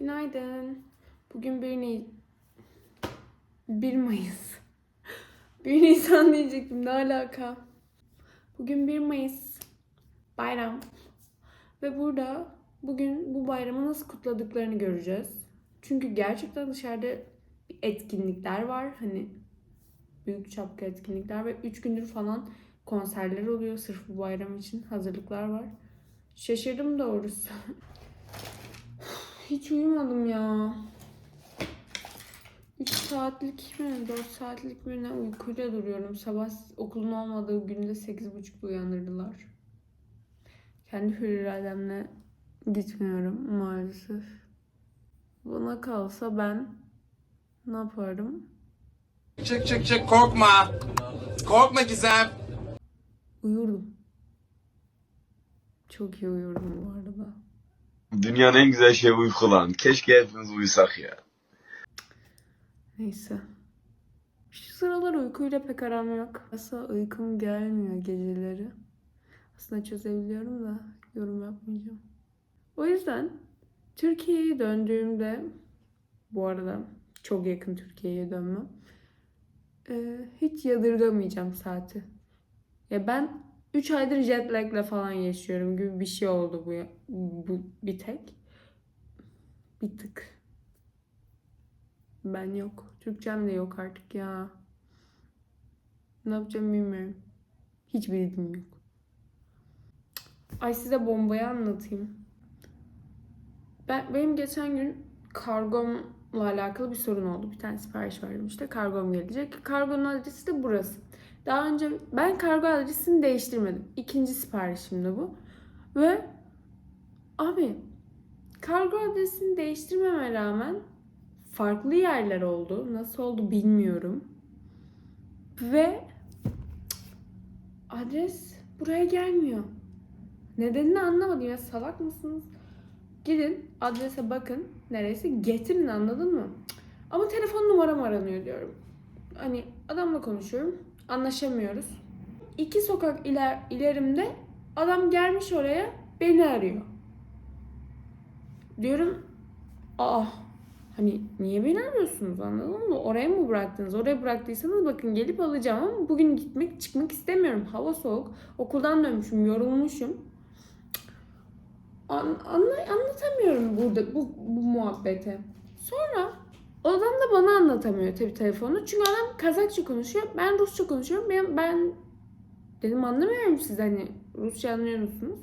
Günaydın. Bugün 1 Ni 1 Mayıs. 1 Nisan diyecektim ne alaka? Bugün 1 Mayıs. Bayram. Ve burada bugün bu bayramı nasıl kutladıklarını göreceğiz. Çünkü gerçekten dışarıda etkinlikler var. Hani büyük çaplı etkinlikler ve 3 gündür falan konserler oluyor sırf bu bayram için. Hazırlıklar var. Şaşırdım doğrusu. Hiç uyumadım ya. 3 saatlik mi 4 saatlik mi ne uykuyla duruyorum. Sabah okulun olmadığı günde 8.30'da uyandırdılar. Kendi hür irademle gitmiyorum maalesef. Bana kalsa ben ne yaparım? Çık çık çık korkma. Korkma Gizem. Uyurdum. Çok iyi uyurdum bu arada. Dünyanın en güzel şeyi uyku lan. Keşke hepimiz uyusak ya. Neyse. Şu sıralar uykuyla pek aram yok. Aslında uykum gelmiyor geceleri. Aslında çözebiliyorum da yorum yapmayacağım. O yüzden Türkiye'ye döndüğümde bu arada çok yakın Türkiye'ye dönmem. Ee, hiç yadırgamayacağım saati. Ya ben 3 aydır jet lag'le falan yaşıyorum gibi bir şey oldu bu, bu bir tek. Bir tık. Ben yok. Türkçem de yok artık ya. Ne yapacağım bilmiyorum. Hiç bilgim yok. Ay size bombayı anlatayım. Ben, benim geçen gün kargomla alakalı bir sorun oldu. Bir tane sipariş verdim işte. Kargom gelecek. Kargonun adresi de burası. Daha önce ben kargo adresini değiştirmedim. İkinci siparişim de bu. Ve abi kargo adresini değiştirmeme rağmen farklı yerler oldu. Nasıl oldu bilmiyorum. Ve adres buraya gelmiyor. Nedenini anlamadım ya salak mısınız? Gidin adrese bakın neresi getirin anladın mı? Ama telefon numaram aranıyor diyorum. Hani adamla konuşuyorum anlaşamıyoruz. İki sokak iler, ilerimde adam gelmiş oraya beni arıyor. Diyorum aa Hani niye beni arıyorsunuz anladın mı? Oraya mı bıraktınız? Oraya bıraktıysanız bakın gelip alacağım ama bugün gitmek çıkmak istemiyorum. Hava soğuk. Okuldan dönmüşüm, yorulmuşum. An, anla- anlatamıyorum burada bu, bu muhabbeti. Sonra o adam da bana anlatamıyor tabii telefonu. Çünkü adam Kazakça konuşuyor. Ben Rusça konuşuyorum. Ben, ben dedim anlamıyorum siz hani Rusça anlıyor musunuz?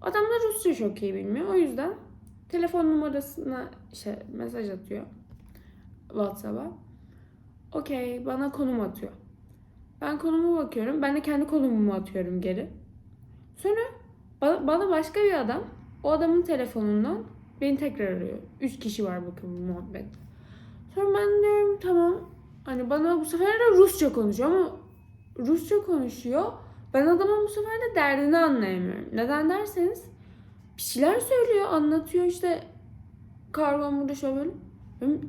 Adam da Rusça çok iyi bilmiyor. O yüzden telefon numarasına şey, mesaj atıyor. WhatsApp'a. Okey bana konum atıyor. Ben konumu bakıyorum. Ben de kendi konumumu atıyorum geri. Sonra ba- bana başka bir adam o adamın telefonundan beni tekrar arıyor. Üç kişi var bakın bu muhabbet. Sonra ben diyorum tamam. Hani bana bu sefer de Rusça konuşuyor ama Rusça konuşuyor. Ben adamın bu sefer de derdini anlayamıyorum. Neden derseniz bir şeyler söylüyor, anlatıyor işte kargon burada şöyle böyle.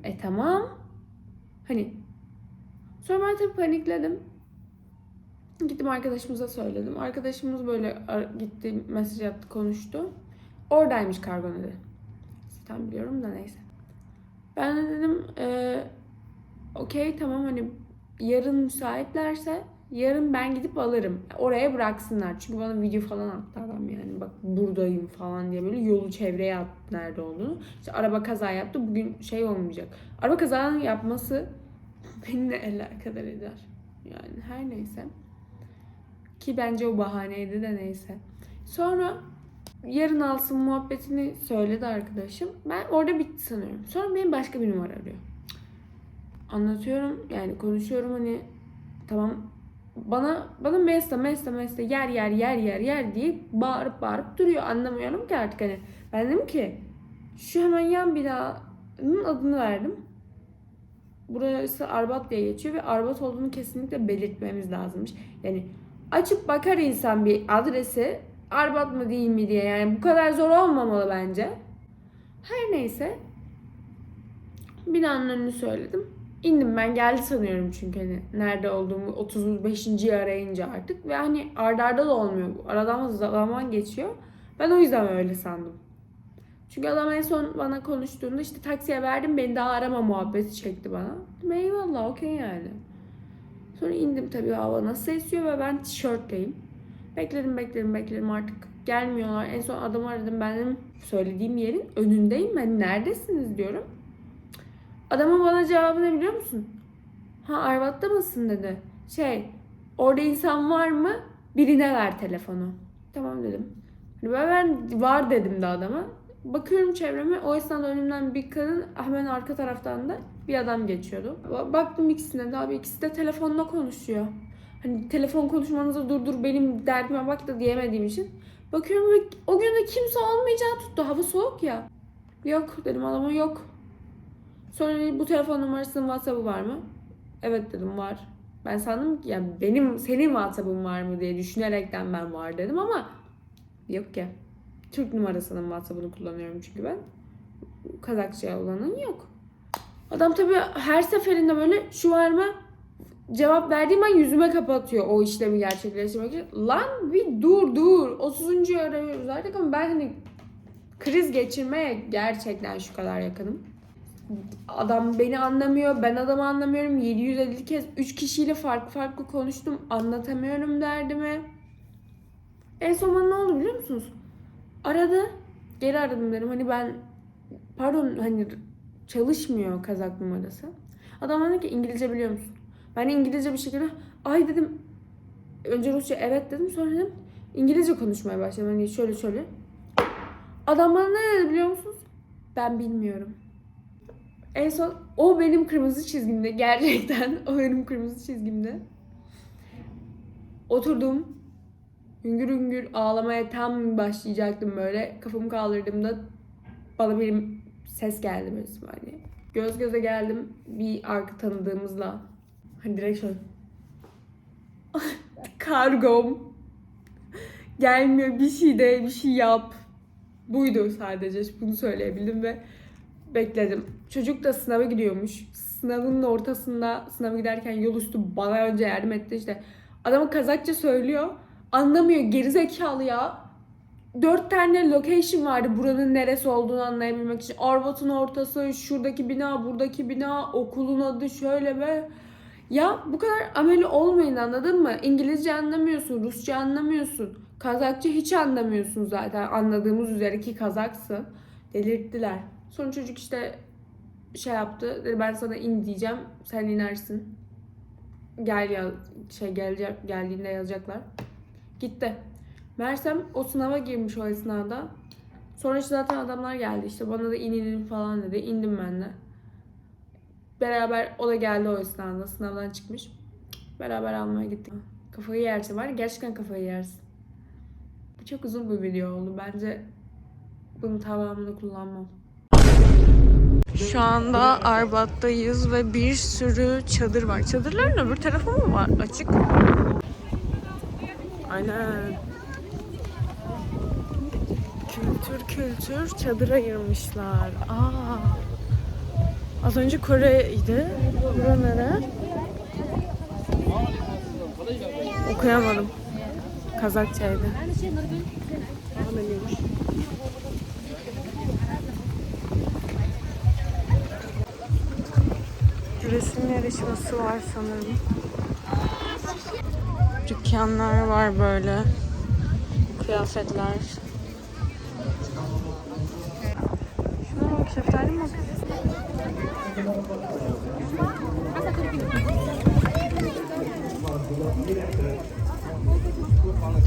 E tamam. Hani sonra ben tabii panikledim. Gittim arkadaşımıza söyledim. Arkadaşımız böyle gitti, mesaj attı, konuştu. Oradaymış kargo dedi. Zaten biliyorum da neyse. Ben de dedim e, okey tamam hani yarın müsaitlerse yarın ben gidip alırım. Oraya bıraksınlar. Çünkü bana video falan attı adam yani. Bak buradayım falan diye böyle yolu çevreye attı nerede olduğunu. İşte araba kaza yaptı. Bugün şey olmayacak. Araba kazanın yapması beni ne alakadar eder. Yani her neyse. Ki bence o bahaneydi de neyse. Sonra yarın alsın muhabbetini söyledi arkadaşım. Ben orada bitti sanıyorum. Sonra benim başka bir numara arıyor. Anlatıyorum yani konuşuyorum hani tamam bana bana Mesta Mesta Mesta yer yer yer yer yer diye bağırıp bağırıp duruyor. Anlamıyorum ki artık hani. Ben dedim ki şu hemen yan binanın adını verdim. Burası Arbat diye geçiyor ve Arbat olduğunu kesinlikle belirtmemiz lazımmış. Yani açıp bakar insan bir adresi Arbat mı değil mi diye. Yani bu kadar zor olmamalı bence. Her neyse. Binanın önünü söyledim. İndim ben geldi sanıyorum çünkü hani nerede olduğumu 35. arayınca artık ve hani ardarda da olmuyor bu. Aradan zaman geçiyor. Ben o yüzden öyle sandım. Çünkü adam en son bana konuştuğunda işte taksiye verdim beni daha arama muhabbeti çekti bana. Dedim, Eyvallah okey yani. Sonra indim tabii hava nasıl esiyor ve ben tişörtteyim. Bekledim bekledim bekledim artık gelmiyorlar. En son adamı aradım benim söylediğim yerin önündeyim. Ben neredesiniz diyorum. Adamın bana cevabı ne biliyor musun? Ha Arvat'ta mısın dedi. Şey orada insan var mı? Birine ver telefonu. Tamam dedim. Hani Ben, ben var dedim de adama. Bakıyorum çevreme o esnada önümden bir kadın hemen arka taraftan da bir adam geçiyordu. Ba- Baktım ikisine de abi ikisi de telefonla konuşuyor. Hani telefon konuşmanızı durdur benim derdime bak da diyemediğim için. Bakıyorum ve o gün de kimse olmayacağı tuttu. Hava soğuk ya. Yok dedim adama yok. Sonra bu telefon numarasının WhatsApp'ı var mı? Evet dedim var. Ben sandım ki yani benim senin WhatsApp'ın var mı diye düşünerekten ben var dedim ama yok ya. Türk numarasının WhatsApp'ını kullanıyorum çünkü ben. Kazakça olanın yok. Adam tabii her seferinde böyle şu var mı? Cevap verdiğim an yüzüme kapatıyor o işlemi gerçekleştirmek için. Lan bir dur dur. 30. arıyoruz artık ama ben hani kriz geçirmeye gerçekten şu kadar yakınım. Adam beni anlamıyor, ben adamı anlamıyorum. 750 kez 3 kişiyle farklı farklı konuştum. Anlatamıyorum derdimi. En son bana ne oldu biliyor musunuz? Aradı. Geri aradım dedim. Hani ben pardon hani çalışmıyor kazak numarası. Adam dedi ki İngilizce biliyor musun? Ben İngilizce bir şekilde ay dedim. Önce Rusça evet dedim. Sonra dedim İngilizce konuşmaya başladım. Hani şöyle şöyle. Adam bana ne dedi biliyor musunuz? Ben bilmiyorum. En son o benim kırmızı çizgimde. Gerçekten o benim kırmızı çizgimde. Oturdum. Hüngür hüngür ağlamaya tam başlayacaktım böyle. Kafamı kaldırdığımda bana bir ses geldi böyle hani. Göz göze geldim bir arka tanıdığımızla. Hani direkt şöyle. Kargom. Gelmiyor bir şey de bir şey yap. Buydu sadece bunu söyleyebildim ve bekledim. Çocuk da sınava gidiyormuş. Sınavın ortasında sınava giderken yol üstü bana önce yardım etti işte. Adamı Kazakça söylüyor. Anlamıyor gerizekalı ya. Dört tane location vardı buranın neresi olduğunu anlayabilmek için. Arvat'ın ortası, şuradaki bina, buradaki bina, okulun adı şöyle ve ya bu kadar ameli olmayın anladın mı? İngilizce anlamıyorsun, Rusça anlamıyorsun. Kazakça hiç anlamıyorsun zaten anladığımız üzere ki Kazaksın. Delirttiler. Sonra çocuk işte şey yaptı. Dedi ben sana in diyeceğim. Sen inersin. Gel ya şey gelecek geldiğinde yazacaklar. Gitti. Mersem o sınava girmiş o esnada. Sonra işte zaten adamlar geldi işte bana da in inin falan dedi. İndim ben de. Beraber o da geldi o esnada sınavdan çıkmış. Beraber almaya gittik. Kafayı yerse var gerçekten kafayı yersin. Bu çok uzun bir video oldu. Bence bunun tamamını kullanmam. Şu anda Arbat'tayız ve bir sürü çadır var. Çadırların öbür tarafı mı var açık? Aynen. Kültür kültür çadır ayırmışlar. Aa. Az önce Kore'ydi. Bura nere? Okuyamadım. Kazakçaydı. Resim yarışması var sanırım. Dükkanlar var böyle. Kıyafetler. Şuna bak şeftali mi?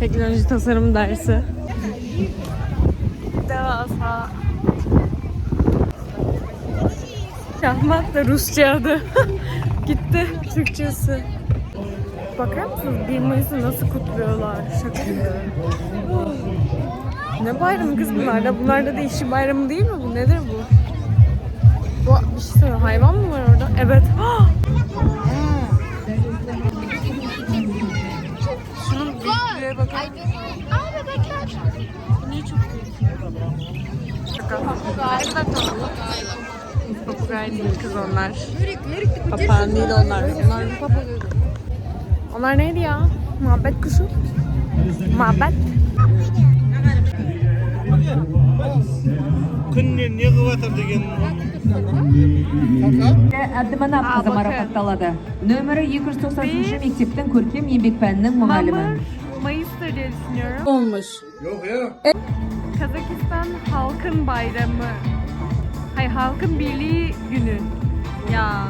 Teknoloji tasarım dersi. Devasa. Şahmat da Rusça adı. Gitti Türkçesi. Bakar mısınız 1 Mayıs'ı nasıl kutluyorlar? Şaka gibi. Ne bayramı kız bunlarda? Bunlarda da işçi bayramı değil mi bu? Nedir bu? Bu bir şey söyleyeyim. Hayvan mı var orada? Evet. Şunun büyüklüğe bakın. Niye çok büyük? Şaka. Ne kadar tatlı. Papagay değil kız onlar. Papağan değil onlar. Onlar Onlar neydi ya? Muhabbet kuşu. Muhabbet. күніне не қылып жатыр деген әбдіманап қызы марапатталады нөмірі 290 мектептің көркем еңбек пәнінің мұғалімі Mayıs'tır diye düşünüyorum. Olmuş. Kazakistan Halkın Bayramı. Hayır Halkın Birliği Günü. Ya.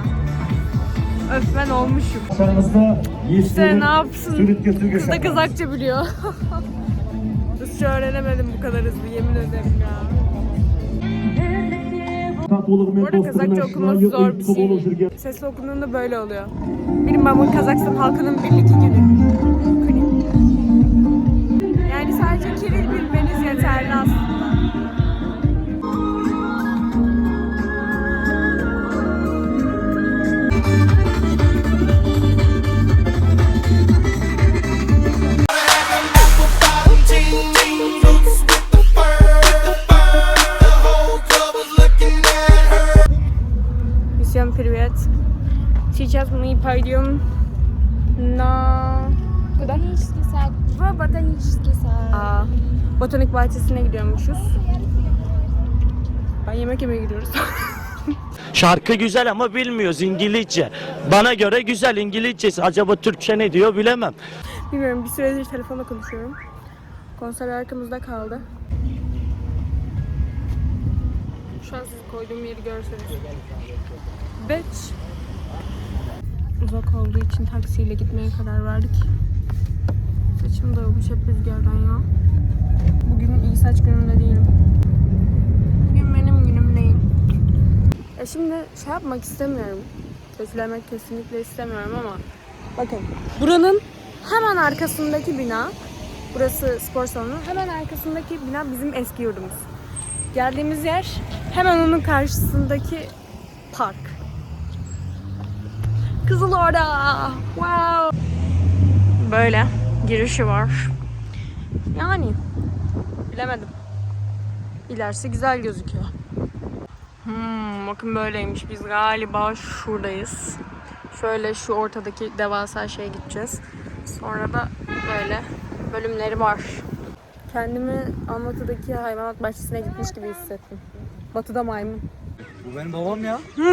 Öf ben olmuşum. Aşağınızda İşte ne yapsın? Sürütke su Kız da Kazakça biliyor. Rusça öğrenemedim bu kadar hızlı yemin ederim ya. Bu arada Kazakça okuması zor bir şey. Sesli okunduğunda böyle oluyor. Benim babamın Kazakistan halkının birlik. Günü. Yani sadece Kiril bilmeniz yeterli aslında. Botanik bahçesine gidiyormuşuz. Ben yemek yemeye gidiyoruz. Şarkı güzel ama bilmiyoruz İngilizce. Bana göre güzel İngilizcesi. Acaba Türkçe ne diyor bilemem. Bilmiyorum bir süredir telefonla konuşuyorum. Konser arkamızda kaldı. Şu an siz koyduğum yeri görseniz. Bitch. Uzak olduğu için taksiyle gitmeye karar verdik. Saçım dağılmış hep rüzgardan ya. Bugün iyi saç günümde değilim. Bugün benim günüm değil. E şimdi şey yapmak istemiyorum. Kötülemek kesinlikle istemiyorum ama bakın buranın hemen arkasındaki bina burası spor salonu. Hemen arkasındaki bina bizim eski yurdumuz. Geldiğimiz yer hemen onun karşısındaki park. Kızıl orada. Wow. Böyle girişi var. Yani bilemedim. İlerisi güzel gözüküyor. Hmm, bakın böyleymiş. Biz galiba şuradayız. Şöyle şu ortadaki devasa şeye gideceğiz. Sonra da böyle bölümleri var. Kendimi Almatı'daki hayvanat bahçesine gitmiş gibi hissettim. Batı'da maymun. Bu benim babam ya.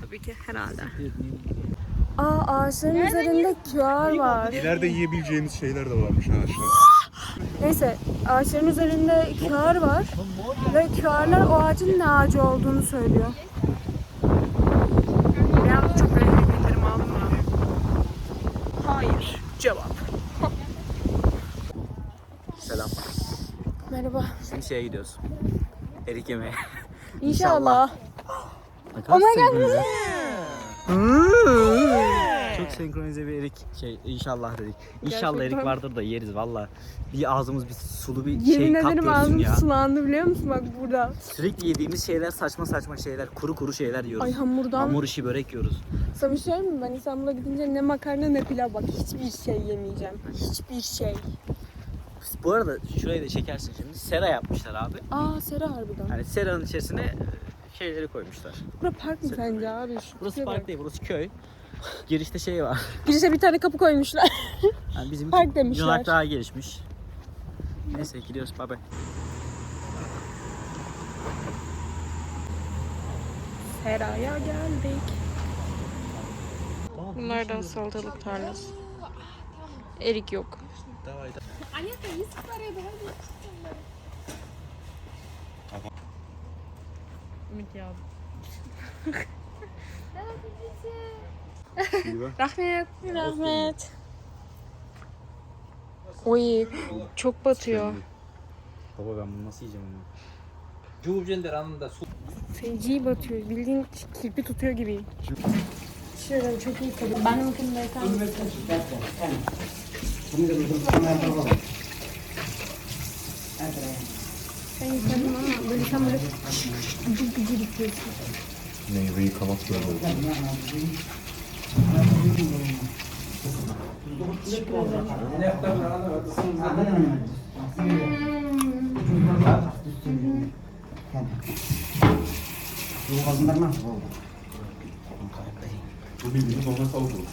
Tabii ki herhalde. Aa ağaçların üzerinde QR var. İleride yiyebileceğiniz şeyler de varmış ha aşağı. Neyse ağaçların üzerinde QR var. Ve QR'lar o ağacın ne ağacı olduğunu söylüyor. Ben çok önemli aldım mı? Hayır. Cevap. Selam. Merhaba. Şimdi şeye gidiyoruz. Erik yemeye. İnşallah. Oh my god. Çok senkronize bir erik şey inşallah dedik. İnşallah Gerçekten. erik vardır da yeriz valla. Bir ağzımız bir sulu bir Yemin şey ederim ağzım ya. sulandı biliyor musun bak burada. Sürekli yediğimiz şeyler saçma saçma şeyler, kuru kuru şeyler yiyoruz. Ay hamurdan. Hamur işi börek yiyoruz. Sana bir şey mi? Ben İstanbul'a gidince ne makarna ne pilav bak hiçbir şey yemeyeceğim. Hiçbir şey. Bu arada şurayı da çekersin şimdi. Sera yapmışlar abi. Aa Sera harbiden. Yani seranın içerisine e, şeyleri koymuşlar. Burası park mı sence abi? Şu Burası bak. park değil, burası köy. Girişte şey var. Girişe bir tane kapı koymuşlar. Yani bizim Park demişler. Yunak daha gelişmiş. Neyse gidiyoruz. Bay bay. Seraya geldik. Bunlardan salatalık tarlası. Erik yok. Ümit ya. Rahmet. Rahmet. Oy çok batıyor. Baba ben bunu nasıl yiyeceğim onu? Feci batıyor. Bildiğin kirpi tutuyor gibi. Şuradan çok iyi tadı. Ben mümkün desem. Ben yıkadım ama böyle tam böyle gıcır gıcır yıkıyorsun. Meyve yıkamak zorunda. Bu bildiğin normal tavuk olur.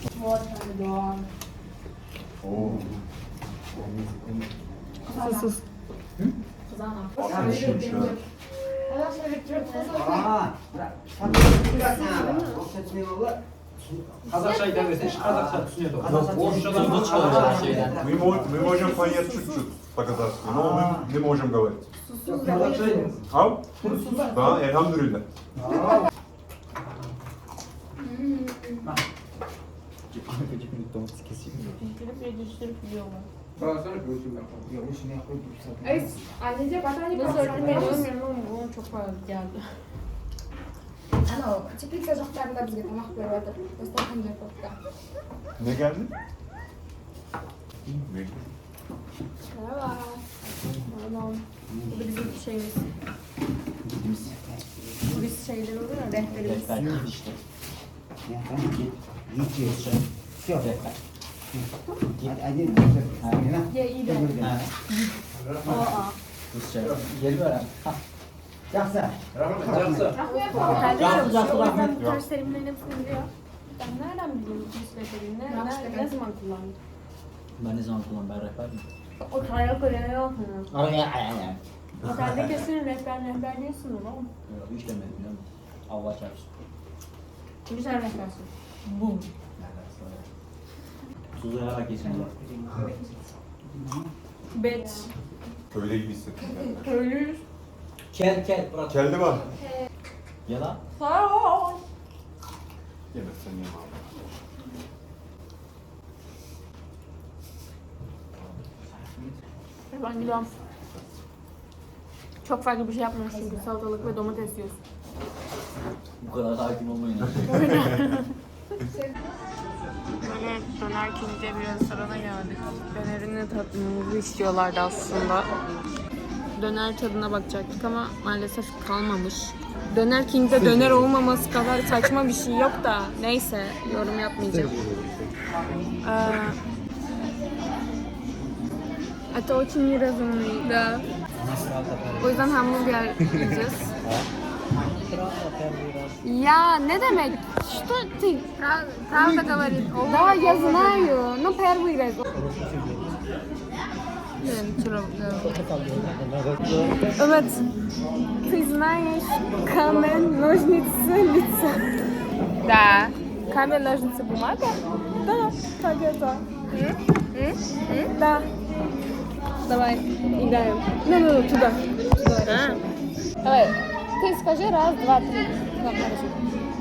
Sus sus. қазақша айта берсеңші қазақша түсінеді. Ғой мы можем понять чуть-чуть по-казахски, но мы не можем говорить. Ау? Да, я там дурильда. А не деп ата не біз Geldi. Ana, tipik çocuklarında bize konak veriyordu. Gösterken de kokta. Ne geldi? Merhaba. Pardon. Bu da bizim şeyimiz. Turist şeyleri oluyor ya rehberimiz. Rehber işte. Ya iyi de. Rusça. Geri öğren. Yaksa. Otelde çalışıyor. O yüzden bu tarz terimlerin hepsini biliyor. Ben nereden bileyim turist rehberini? Ne, ne, zaman kullandım? Ben ne zaman kullan ben rehber miyim? O kaya kaya yok mu? Ay ay ay ay. Otelde kesin rehber rehber diyorsun oğlum. Yok, Hiç demedim musun? Allah çarpsın. Çünkü sen rehbersin. Bum. Tuzlayarak geçiniyor. Bet. Köyde gibi hissettim. Köylüyüz. Kel kel bırak. Geldi var. Yalan. Yemezsen yeme abi. Ben gidiyorum. Çok farklı bir şey yapmıyoruz çünkü salatalık ve domates yiyoruz. Bu kadar hakim olmayın. Böyle döner king'de bir restorana geldik. Dönerini tadımımızı istiyorlardı aslında Döner tadına bakacaktık ama maalesef kalmamış. Döner king'de döner olmaması kadar saçma bir şey yok da neyse yorum yapmayacağım. Ee, Это очень неразумный, да. O yüzden hamburger yiyeceğiz. Ya ne demek? Что ты? Правда говорит. Да, я знаю. Ну, первый раз. Evet. Ты знаешь камень, ножницы, лицо. Да. Камень, ножницы, бумага? Да, это. Да. Давай, играем. Ну, ну, ну, туда. Туда. Давай. Ты скажи раз, два, три.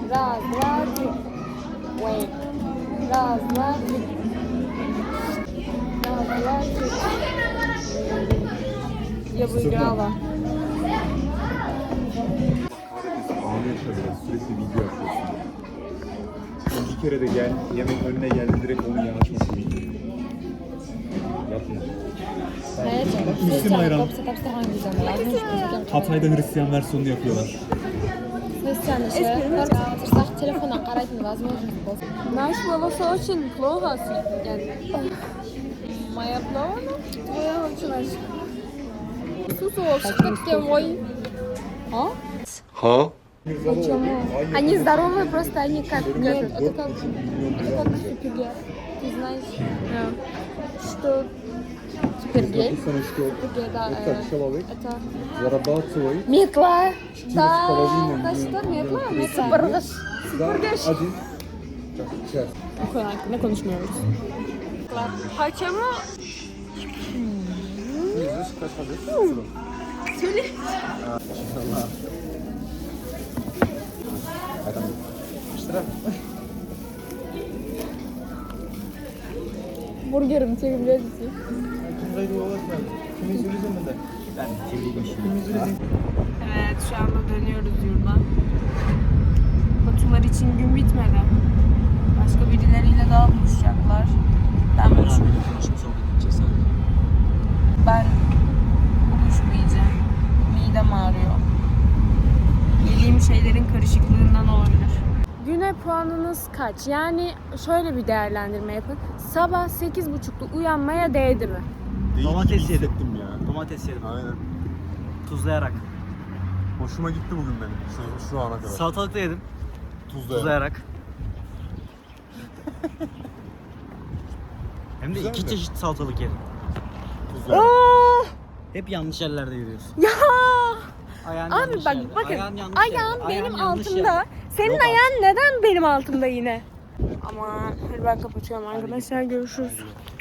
Раз, два, три. Ой. Раз, два, три. Раз, два, три. Я выиграла. Kahretmesin ağlıyorsa biraz sürekli video yapıyorsun. Son bir kere de gel, yemek önüne geldi direkt onun yanaşması video. Yapma. Müslüm ayran. Hatay'da Hristiyan versiyonunu yapıyorlar. телефона қарайтын невозможность болды. Наш волос очень плохо. Моя плохо? Твоя очень 수수 없이 뜯게 мой. А? Ха? Почему? Они здоровые, просто они как нет. Это как, это как супергель. Ты знаешь, что супергель? Супергель, да. Это э, человек Это зарабатывает. Метла. Да. А да что, метла? Метла. Да. Один. Сейчас. Мне конечно нравится. Почему? А kalır? Kaç kalır? Hmm. Söyle. İnşallah. Adam. Kaç Burgerimi çekebilir misin? Kimseyi ulaşmayın. Kimi üzülürsen ben de. Ben çekeyim. Kimi üzülürsen. Evet şu anda dönüyoruz yurda. Batular için gün bitmedi. Başka birileriyle daha buluşacaklar. Ben böyle. Ben Midem ağrıyor. Yediğim şeylerin karışıklığından olabilir. Güne puanınız kaç? Yani şöyle bir değerlendirme yapın. Sabah 8.30'da uyanmaya değdi mi? Domates yedim. Hissettim ya. Domates yedim. Aynen. Tuzlayarak. Hoşuma gitti bugün benim şu, şu ana kadar. Salatalık da yedim. Tuzla. Tuzlayarak. Hem de Güzel iki mi? çeşit salatalık yedim. güzel. Hep yanlış yerlerde yürüyorsun. Ya! Ayağın Abi yanlış bak yerde. bakın Ayağın yanlış ayağım yerde. Ayağın benim yanlış altımda. yerde. Senin Yok ayağın neden benim altımda yine? Ama hadi ben kapatıyorum arkadaşlar görüşürüz.